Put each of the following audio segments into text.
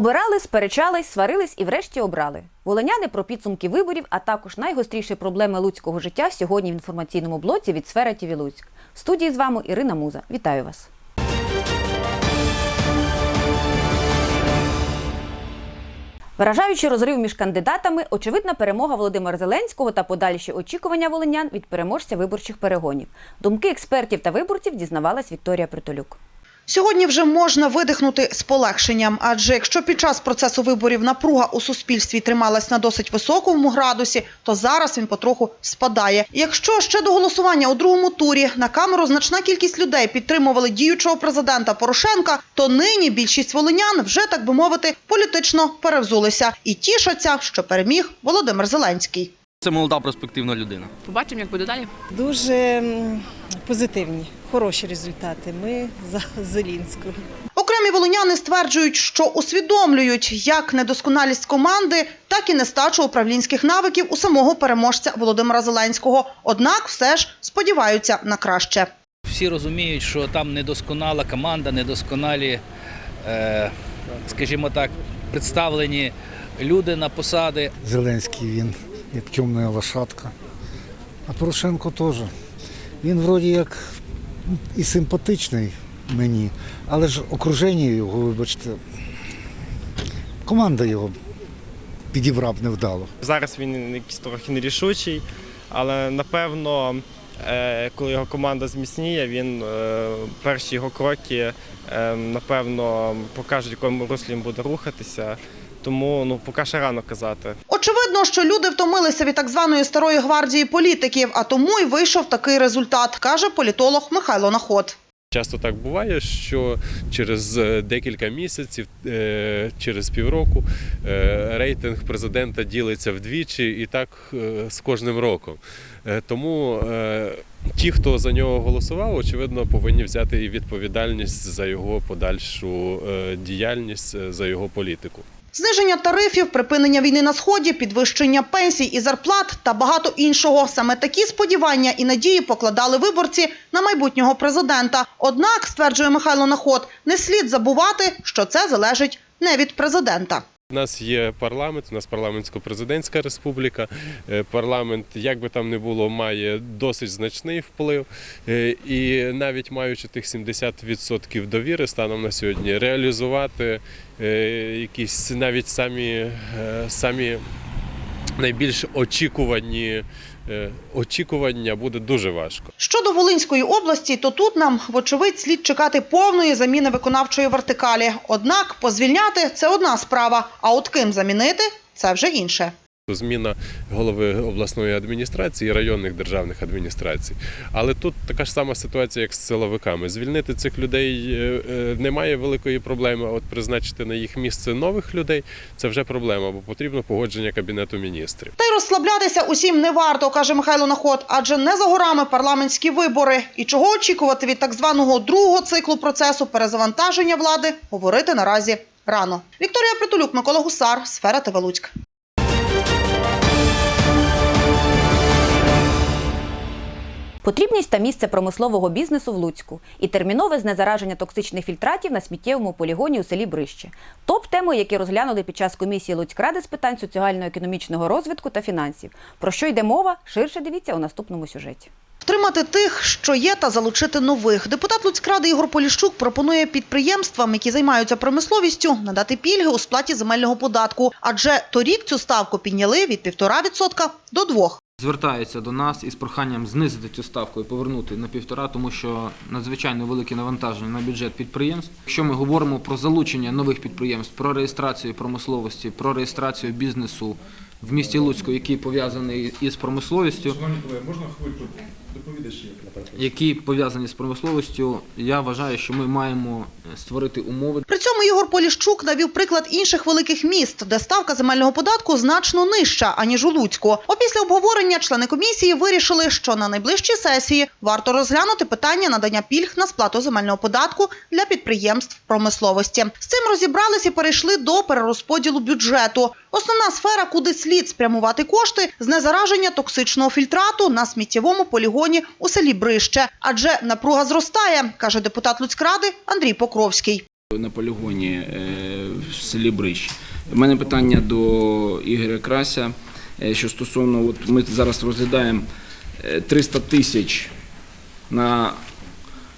Обирали, сперечались, сварились і врешті обрали. Волиняни про підсумки виборів, а також найгостріші проблеми луцького життя сьогодні в інформаційному блоці від сфера ТІВІ Луцьк. В студії з вами Ірина Муза. Вітаю вас. Виражаючи розрив між кандидатами, очевидна перемога Володимира Зеленського та подальші очікування волинян від переможця виборчих перегонів. Думки експертів та виборців дізнавалась Вікторія Притолюк. Сьогодні вже можна видихнути з полегшенням, адже якщо під час процесу виборів напруга у суспільстві трималась на досить високому градусі, то зараз він потроху спадає. І Якщо ще до голосування у другому турі на камеру значна кількість людей підтримували діючого президента Порошенка, то нині більшість волинян вже так би мовити політично перевзулися і тішаться, що переміг Володимир Зеленський. Це молода перспективна людина. Побачимо, як буде далі. Дуже позитивні, хороші результати. Ми за Зелінського. Окремі волиняни стверджують, що усвідомлюють як недосконалість команди, так і нестачу управлінських навиків у самого переможця Володимира Зеленського. Однак все ж сподіваються на краще. Всі розуміють, що там недосконала команда, недосконалі, е, скажімо так, представлені люди на посади. Зеленський він, як темна лошадка. А Порошенко теж. Він вроді як і симпатичний мені, але ж окруження його, вибачте, команда його підібрав невдало. Зараз він якийсь трохи нерішучий, але напевно, е, коли його команда зміцніє, він е, перші його кроки е, напевно покажуть, якому руслі він буде рухатися. Тому ну поки ще рано казати. Очевидно, що люди втомилися від так званої старої гвардії політиків, а тому й вийшов такий результат, каже політолог Михайло Наход. Часто так буває, що через е, декілька місяців, е, через півроку е, рейтинг президента ділиться вдвічі і так з кожним роком. Тому ті, хто за нього голосував, очевидно, повинні взяти і відповідальність за його подальшу діяльність, за його політику. Зниження тарифів, припинення війни на сході, підвищення пенсій і зарплат та багато іншого. Саме такі сподівання і надії покладали виборці на майбутнього президента. Однак, стверджує Михайло Наход, не слід забувати, що це залежить не від президента. У нас є парламент, у нас парламентсько-президентська республіка. Е, Парламент, як би там не було, має досить значний вплив. Е, І навіть маючи тих 70% довіри станом на сьогодні, реалізувати е, якісь навіть самі, самі найбільш очікувані очікування буде дуже важко. Щодо Волинської області, то тут нам, вочевидь, слід чекати повної заміни виконавчої вертикалі. Однак позвільняти – це одна справа, а от ким замінити – це вже інше. Зміна голови обласної адміністрації і районних державних адміністрацій. Але тут така ж сама ситуація, як з силовиками. Звільнити цих людей е, е, немає великої проблеми. а От призначити на їх місце нових людей це вже проблема, бо потрібно погодження кабінету міністрів. Та й розслаблятися усім не варто, каже Михайло Наход, адже не за горами парламентські вибори. І чого очікувати від так званого другого циклу процесу перезавантаження влади, говорити наразі рано. Вікторія Притулюк, Микола Гусар, Сфера Луцьк. Потрібність та місце промислового бізнесу в Луцьку і термінове знезараження токсичних фільтратів на сміттєвому полігоні у селі Брище. Топ теми, які розглянули під час комісії Луцькради з питань соціально-економічного розвитку та фінансів. Про що йде мова? Ширше дивіться у наступному сюжеті. Втримати тих, що є, та залучити нових. Депутат Луцькради Ігор Поліщук пропонує підприємствам, які займаються промисловістю, надати пільги у сплаті земельного податку. Адже торік цю ставку підняли від 1,5% до 2%. Звертаються до нас із проханням знизити цю ставку і повернути на півтора, тому що надзвичайно велике навантаження на бюджет підприємств. Якщо ми говоримо про залучення нових підприємств, про реєстрацію промисловості, про реєстрацію бізнесу в місті Луцьку, який пов'язаний із промисловістю, які пов'язані з промисловістю, я вважаю, що ми маємо створити умови При цьому Ігор Поліщук навів приклад інших великих міст, де ставка земельного податку значно нижча, аніж у Луцьку. Опісля обговорення члени комісії вирішили, що на найближчій сесії варто розглянути питання надання пільг на сплату земельного податку для підприємств промисловості. З цим розібрались і перейшли до перерозподілу бюджету. Основна сфера, куди слід спрямувати кошти, знезараження токсичного фільтрату на сміттєвому полігоні у селі Брище. Адже напруга зростає, каже депутат Луцькради Андрій Покровський. на полігоні е, в селі Брищ. У мене питання до Ігоря Крася, е, що стосовно, от ми зараз розглядаємо е, 300 тисяч на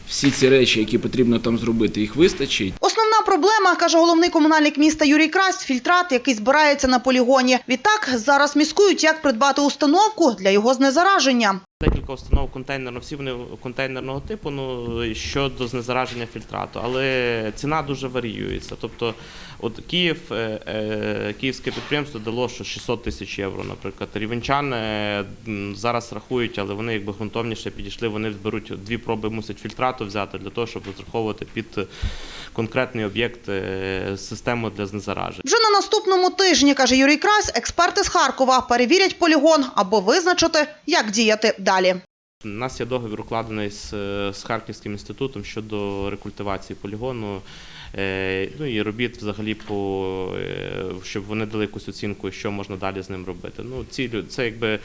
всі ці речі, які потрібно там зробити, їх вистачить. Основна проблема, каже головний комунальник міста Юрій Крась, фільтрат, який збирається на полігоні. Відтак зараз міскують, як придбати установку для його знезараження. Декілька установ контейнерно, всі вони контейнерного типу ну, щодо знезараження фільтрату, але ціна дуже варіюється. Тобто, от Київ, е, е, київське підприємство дало що 600 тисяч євро, наприклад. Рівенчани е, зараз рахують, але вони якби грунтовніше підійшли. Вони зберуть дві проби, мусять фільтрату взяти для того, щоб розраховувати під конкретний об'єкт е, систему для знезараження. Вже на наступному тижні, каже Юрій Крась, експерти з Харкова перевірять полігон аби визначити, як діяти далі. У нас є договір укладений з, з Харківським інститутом щодо рекультивації полігону. е, Ну і робіт взагалі по е, щоб вони дали якусь оцінку, що можна далі з ним робити. Ну ці це якби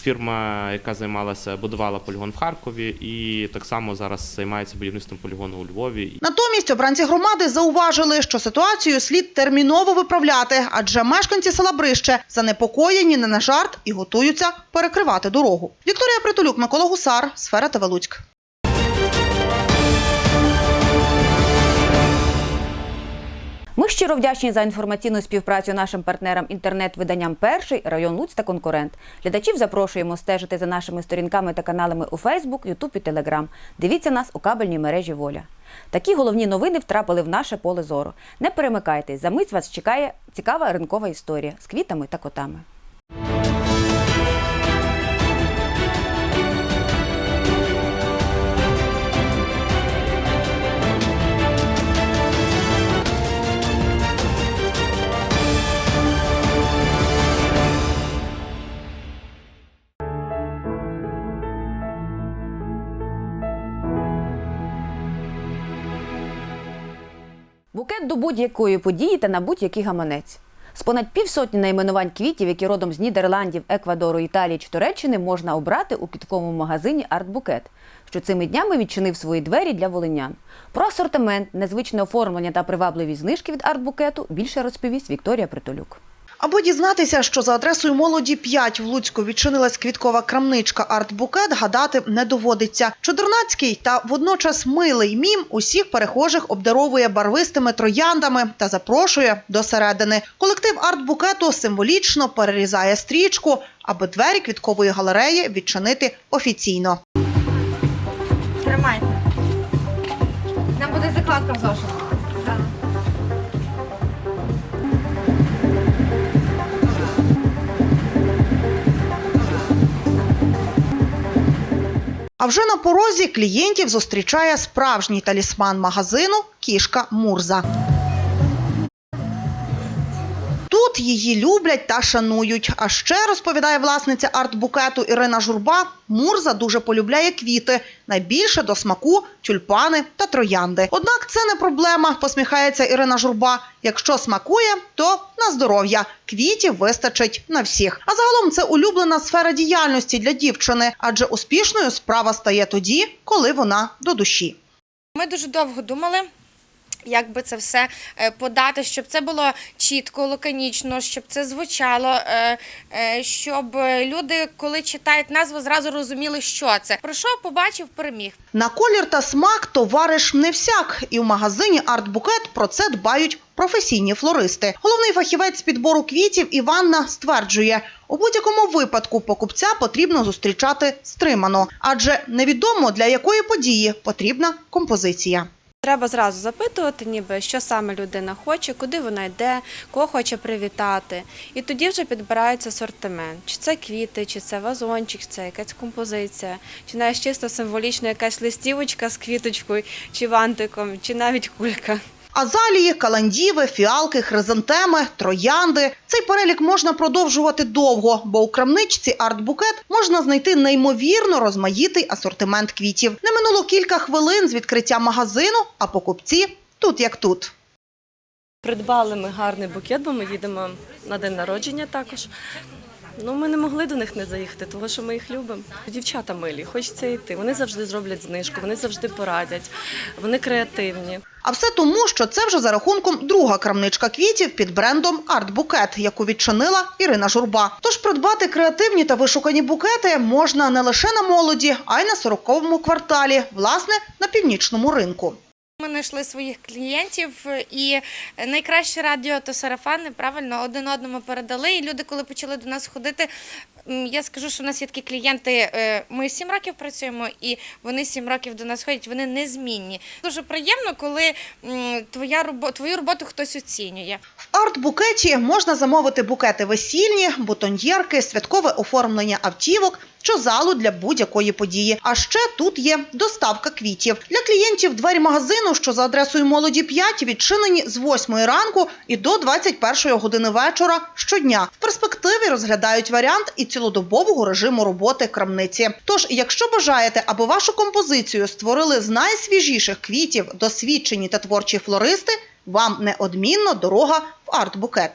фірма, яка займалася, будувала полігон в Харкові, і так само зараз займається будівництвом полігону у Львові. Натомість обранці громади зауважили, що ситуацію слід терміново виправляти, адже мешканці села Брище занепокоєні не на жарт і готуються перекривати дорогу. Вікторія Притулюк, Микола Гусар, Сфера ТВ Ми щиро вдячні за інформаційну співпрацю нашим партнерам інтернет-виданням Перший район Луць та конкурент. Глядачів запрошуємо стежити за нашими сторінками та каналами у Фейсбук, Ютуб і Телеграм. Дивіться нас у кабельній мережі Воля. Такі головні новини втрапили в наше поле зору. Не перемикайтесь, за мить вас чекає цікава ринкова історія з квітами та котами. Будь-якої події та на будь-який гаманець. З понад півсотні найменувань квітів, які родом з Нідерландів, Еквадору, Італії чи Туреччини, можна обрати у квітковому магазині Артбукет, що цими днями відчинив свої двері для волинян. Про асортимент, незвичне оформлення та привабливі знижки від артбукету більше розповість Вікторія Притулюк. Аби дізнатися, що за адресою молоді 5 в Луцьку відчинилась квіткова крамничка «Артбукет», гадати не доводиться. Чудернацький та водночас милий мім усіх перехожих обдаровує барвистими трояндами та запрошує до середини. Колектив «Артбукету» символічно перерізає стрічку, аби двері квіткової галереї відчинити офіційно. Тримайте. Нам буде закладка в зошит. А вже на порозі клієнтів зустрічає справжній талісман магазину кішка Мурза. Її люблять та шанують. А ще розповідає власниця арт-букету Ірина Журба. Мурза дуже полюбляє квіти. Найбільше до смаку тюльпани та троянди. Однак це не проблема, посміхається Ірина Журба. Якщо смакує, то на здоров'я. Квітів вистачить на всіх. А загалом це улюблена сфера діяльності для дівчини, адже успішною справа стає тоді, коли вона до душі. Ми дуже довго думали. Як би це все е, подати, щоб це було чітко, лаконічно, щоб це звучало, е, е, щоб люди, коли читають назву, зразу розуміли, що це. Пройшов, побачив, переміг. На колір та смак товариш не всяк, і в магазині «Артбукет» про це дбають професійні флористи. Головний фахівець підбору квітів Іванна стверджує, у будь-якому випадку покупця потрібно зустрічати стримано, адже невідомо для якої події потрібна композиція. Треба зразу запитувати, ніби що саме людина хоче, куди вона йде, кого хоче привітати. І тоді вже підбирається асортимент. Чи це квіти, чи це вазончик, чи це якась композиція, чи навіть чисто символічно якась листівочка з квіточкою, чи вантиком, чи навіть кулька. Азалії, каландіви, фіалки, хризантеми, троянди. Цей перелік можна продовжувати довго, бо у крамничці «Артбукет» можна знайти неймовірно розмаїтий асортимент квітів. Не минуло кілька хвилин з відкриття магазину, а покупці тут як тут. Придбали ми гарний букет, бо ми їдемо на день народження також. Ну, ми не могли до них не заїхати, тому що ми їх любимо. Дівчата милі, хочеться йти. Вони завжди зроблять знижку, вони завжди порадять, вони креативні. А все тому, що це вже за рахунком друга крамничка квітів під брендом Арт Букет, яку відчинила Ірина Журба. Тож придбати креативні та вишукані букети можна не лише на молоді, а й на сороковому кварталі, власне, на північному ринку. Ми знайшли своїх клієнтів, і найкраще радіо то сарафани правильно один одному передали. І люди, коли почали до нас ходити, я скажу, що в нас є такі клієнти. е, Ми сім років працюємо, і вони сім років до нас ходять. Вони незмінні. Дуже приємно, коли твоя робо- твою роботу хтось оцінює. В арт-букеті можна замовити букети весільні, бутоньєрки, святкове оформлення автівок чи залу для будь-якої події. А ще тут є доставка квітів. Для клієнтів двері магазину, що за адресою Молоді 5, відчинені з 8 ранку і до 21 години вечора щодня. В перспективі розглядають варіант і цілодобового режиму роботи крамниці. Тож, якщо бажаєте, аби вашу композицію створили з найсвіжіших квітів досвідчені та творчі флористи, вам неодмінно дорога в арт-букет.